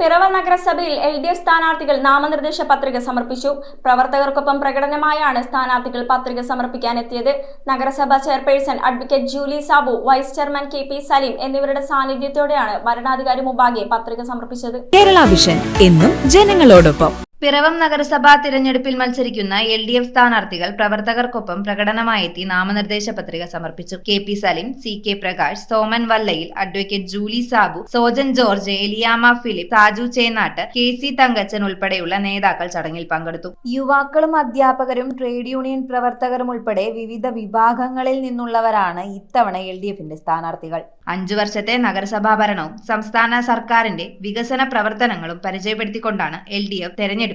പിറവ നഗരസഭയിൽ L D F സ്ഥാനാർത്ഥികൾ നാമനിർദ്ദേശ പത്രിക സമർപ്പിച്ചു. പ്രവർത്തകർക്കൊപ്പം പ്രകടനമായാണ് സ്ഥാനാർത്ഥികൾ പത്രിക സമർപ്പിക്കാനെത്തിയത്. നഗരസഭാ chairperson advocate Julie Sabu vice chairman K P Saleem എന്നിവരുടെ സാന്നിധ്യത്തോടെയാണ് ഭരണാധികാരി മുമ്പാകെ പത്രിക സമർപ്പിച്ചത്. കേരള വിഷൻ എന്നും ജനങ്ങളോടൊപ്പം. പിറവം നഗരസഭാ തിരഞ്ഞെടുപ്പിൽ മത്സരിക്കുന്ന എൽ ഡി എഫ് സ്ഥാനാർത്ഥികൾ പ്രവർത്തകർക്കൊപ്പം പ്രകടനമായെത്തി നാമനിർദ്ദേശ പത്രിക സമർപ്പിച്ചു. K P Salim C K Prakash Soman Vallayil advocate Julie Sabu Sojan George Eliyama Philip Saju Chenattu K C Thankachan ഉൾപ്പെടെയുള്ള നേതാക്കൾ ചടങ്ങിൽ പങ്കെടുത്തു. യുവാക്കളും അധ്യാപകരും ട്രേഡ് യൂണിയൻ പ്രവർത്തകരും ഉൾപ്പെടെ വിവിധ വിഭാഗങ്ങളിൽ നിന്നുള്ളവരാണ് ഇത്തവണ എൽ ഡി എഫിന്റെ സ്ഥാനാർത്ഥികൾ. അഞ്ചു വർഷത്തെ നഗരസഭാ ഭരണവും സംസ്ഥാന സർക്കാരിന്റെ വികസന പ്രവർത്തനങ്ങളും പരിചയപ്പെടുത്തിക്കൊണ്ടാണ് എൽ ഡി എഫ്